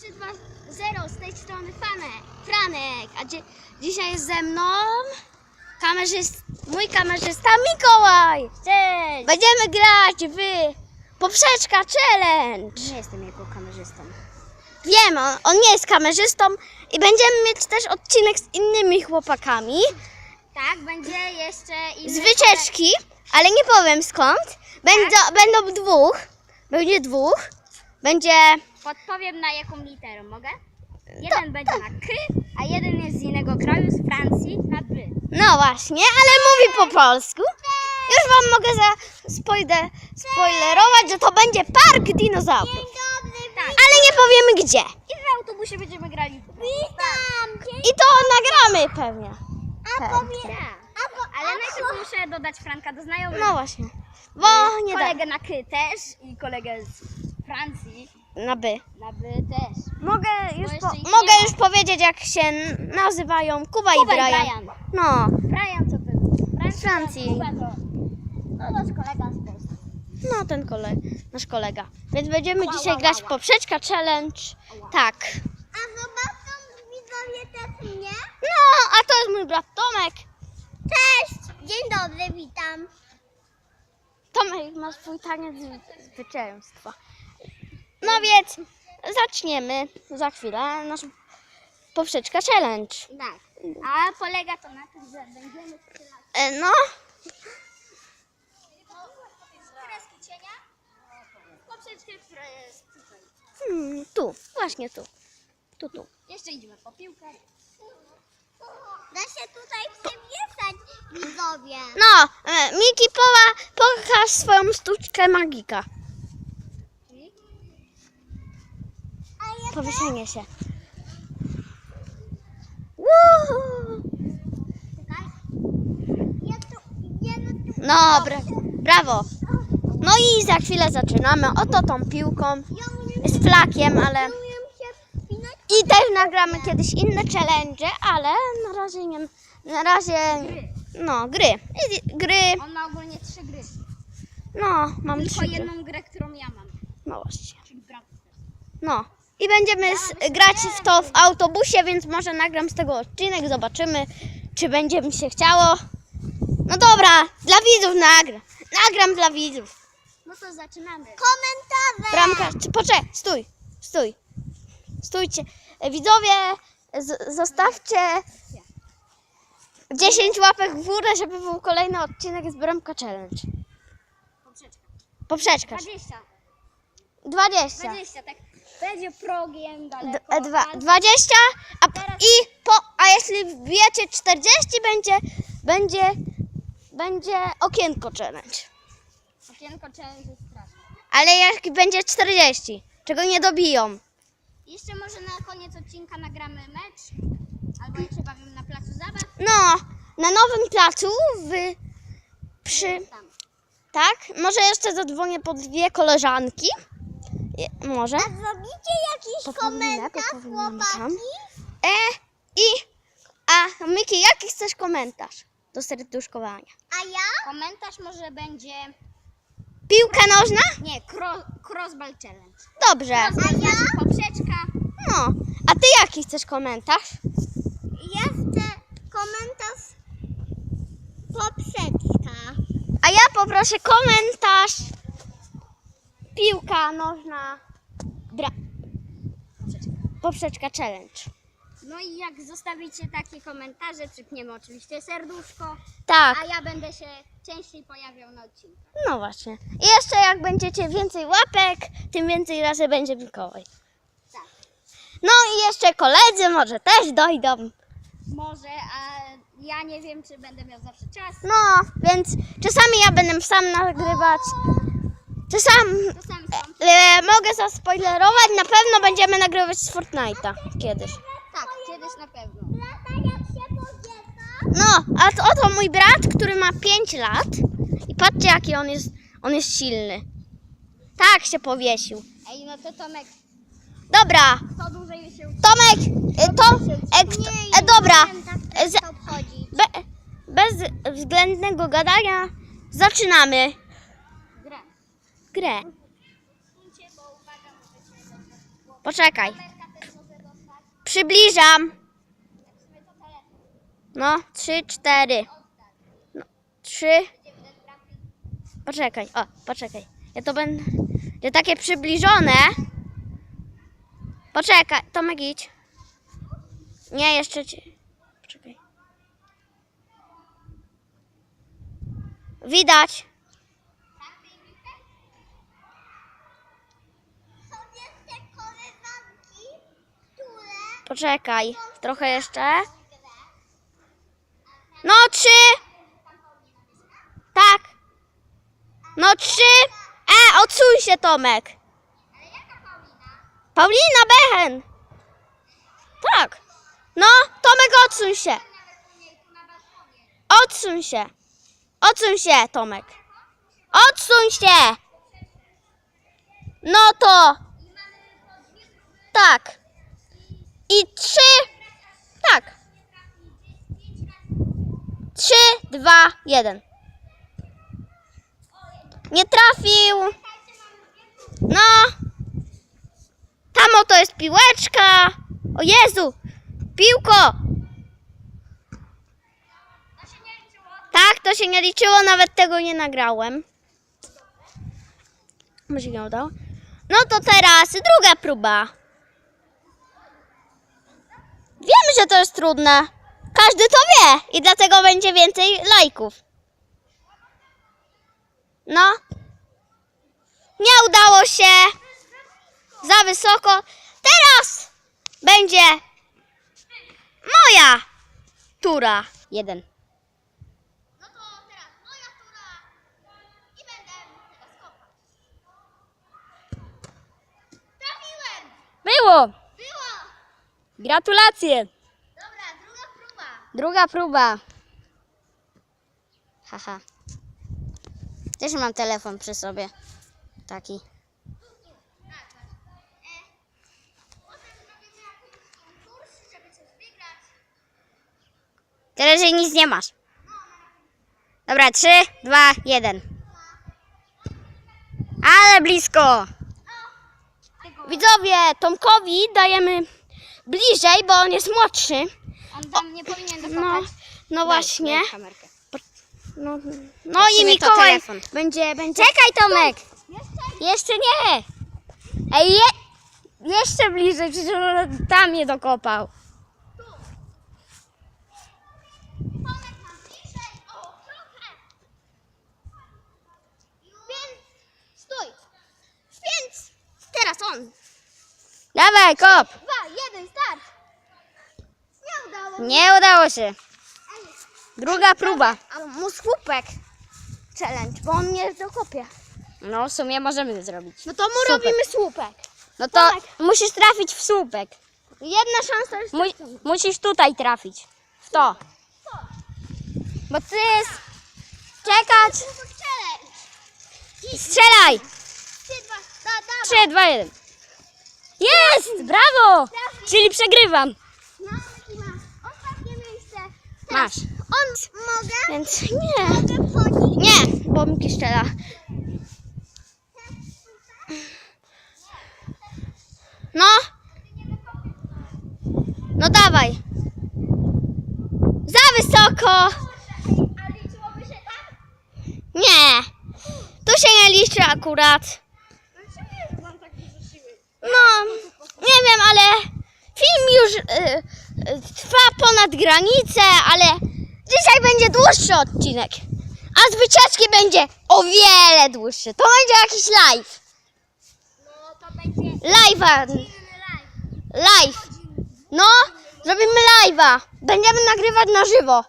3-2-0 z tej strony Fanek, Franek, a dzi- dzisiaj jest ze mną kamerzyst, mój kamerzysta Mikołaj. Cześć! Będziemy grać w Poprzeczka Challenge. Nie jestem jego kamerzystą. Wiem, on, on nie jest kamerzystą i będziemy mieć też odcinek z innymi chłopakami Tak, będzie jeszcze inny z wycieczki, ale nie powiem skąd. Będą, będą dwóch, będzie dwóch, będzie... Podpowiem na jaką literę, mogę? Jeden będzie na K, a jeden jest z innego kraju, z Francji, na B. No właśnie, ale mówi po polsku. Już wam mogę za spoiler, spoilerować, że to będzie park dinozaurów. Tak. Ale nie powiemy gdzie. I w autobusie będziemy grali. Witam! I to nagramy pewnie. A Tak. powiem. Ale najpierw muszę dodać Franka do znajomych. No właśnie. Bo nie da. Kolegę na K też i kolegę z Francji Na by. na B też. Mogę już, po, mogę już powiedzieć jak się nazywają. Kuba, Kuba i Brian. Brian. No. Brian co to jest? Brian Z Francji. Kuba to, no jest kolega z Polski. No, ten kolega, nasz kolega. Więc będziemy dzisiaj grać w ła, ła. poprzeczka challenge. Tak. A zobaczą widzowie też mnie? No, a to jest mój brat Tomek. Cześć! Dzień dobry, witam. Tomek ma swój taniec z- zwycięstwa. No więc zaczniemy za chwilę nasz poprzeczka challenge. Tak. A polega to na tym, że będziemy strzelać E, no, kreski cienia poprzeczkę, która jest tutaj. hmm, tu, właśnie tu. Tu, tu. Jeszcze idziemy po piłkę. Da się tutaj przemieszać, widzowie. No, e, Miki, pokaż swoją sztuczkę magika. A ja Powieszenie się. No, bra brawo. No i za chwilę zaczynamy. Oto tą piłką. Z flakiem, ale... I też nagramy kiedyś inne challenge, ale na razie nie... Na razie... Gry. No, gry. I, gry. On ma ogólnie trzy gry. No, mam Tylko trzy gry. jedną grę, którą ja mam. No właśnie. Czyli. No. I będziemy grać w to w autobusie, więc może nagram z tego odcinek, zobaczymy, czy będzie mi się chciało. No dobra, dla widzów nagram. Nagram dla widzów. No to zaczynamy. Komentarze! Bramka, poczekaj, stój, stój. Stójcie. Widzowie, zostawcie 10 łapek w górę, żeby był kolejny odcinek z Bramka Challenge. Poprzeczka. Poprzeczka. 20. 20. 20, tak. Będzie progiem D- daleko. dwa, a 20, a, p- Teraz- i po, a jeśli wbijecie 40, będzie, będzie, będzie okienko challenge. Okienko challenge jest straszne. Ale jak będzie 40, czego nie dobiją. Jeszcze może na koniec odcinka nagramy mecz. Albo jak się bawimy na placu zabaw. No, na nowym placu w, przy, Tam. tak, może jeszcze zadzwonię po dwie koleżanki. Je, może. zrobicie jakiś powinnam tam. E, i, a Miki, jaki chcesz komentarz do serduszkowania? A ja? Komentarz może będzie... Piłka nożna? Nie, cro, crossball challenge. Dobrze. Crossball znaczy poprzeczka. No, a ty jaki chcesz komentarz? Ja chcę komentarz poprzeczka. A ja poproszę komentarz. Piłka nożna. Bra. Poprzeczka challenge. No i jak zostawicie takie komentarze, przypniemy oczywiście serduszko, Tak, a ja będę się częściej pojawiał na odcinku. no właśnie. I jeszcze jak będziecie więcej łapek, tym więcej razy będzie Mikołaj. Tak. No i jeszcze koledzy może też dojdą. Może, a ja nie wiem, czy będę miał zawsze czas. No, więc czasami ja będę sam nagrywać. Czasami To sam sam. e, mogę zaspoilerować, na pewno będziemy nagrywać z Fortnite'a kiedyś. Tak, kiedyś na pewno. No, a to oto mój brat, który ma 5 lat. I patrzcie, jaki on jest, on jest silny. Tak się powiesił. Ej, no to Tomek, Dobra, to dłużej się Tomek, e, to, e, kto, e, dobra, e, z, obchodzi. be, bez względnego gadania zaczynamy Grę. Poczekaj. Przybliżam. No, trzy, cztery. No, trzy. Poczekaj, o, poczekaj. Ja to będę. Ja takie przybliżone. Poczekaj, Tomek idź. Nie, jeszcze cię. Poczekaj. Widać. Są jeszcze koleżanki, które Poczekaj, trochę jeszcze. No trzy. Tak. No trzy. E, odsuń się Tomek. Paulina? Behen. Tak. No, Tomek odsuń się. Odsuń się. Odsuń się, Tomek. Odsuń się. No to. Tak. I trzy. Tak. Trzy, dwa, jeden. Nie trafił. No. Tam oto jest piłeczka. O Jezu. Piłko. Tak, to się nie liczyło, nawet tego nie nagrałem. Może nie udało. No to teraz druga próba. Że to jest trudne. Każdy to wie i dlatego będzie więcej lajków. No. Nie udało się. Za wysoko. Teraz będzie moja tura. Jeden. No to teraz moja tura i będę teraz kopać. Trafiłem! Było. Było! Gratulacje. Druga próba. Haha. Też mam telefon przy sobie. Taki. Tyle, że nic nie masz. Dobra, trzy, dwa, jeden. Ale blisko. Widzowie, Tomkowi dajemy bliżej, bo on jest młodszy. Tam nie powinien dokopać. No, no właśnie. kamerkę. No, no i sumie to Mikołaj telefon. będzie, będzie... Czekaj Tomek! Jeszcze? Jeszcze nie! Ej, je... jeszcze bliżej, przecież on tam je dokopał. Tomek ma bliżej. O, trochę. Więc stój. Więc teraz on. Dawaj, kop! Nie udało się. Druga próba. A mu słupek challenge, bo on nie dokopie. No, w sumie możemy zrobić. No to mu Słupek. robimy słupek. No to musisz trafić w słupek. Jedna szansa jest. Mu- musisz tutaj trafić. W to. Bo ty jest... Czekać. Słupek challenge. Strzelaj. Trzy, dwa, da, da. 3, 2, 1. Jest! Brawo! Czyli przegrywam. No, taki ma ostatnie miejsce. Masz. On mogę? Więc nie. Mogę? Nie, bo mi piszczela. No. No dawaj. Za wysoko. Nie. Tu się nie liczy akurat. No, nie wiem, ale film już y, y, trwa ponad granicę, ale dzisiaj będzie dłuższy odcinek. A z wycieczki będzie o wiele dłuższy. To będzie jakiś live. No to będzie live. No, zrobimy live'a. Będziemy nagrywać na żywo.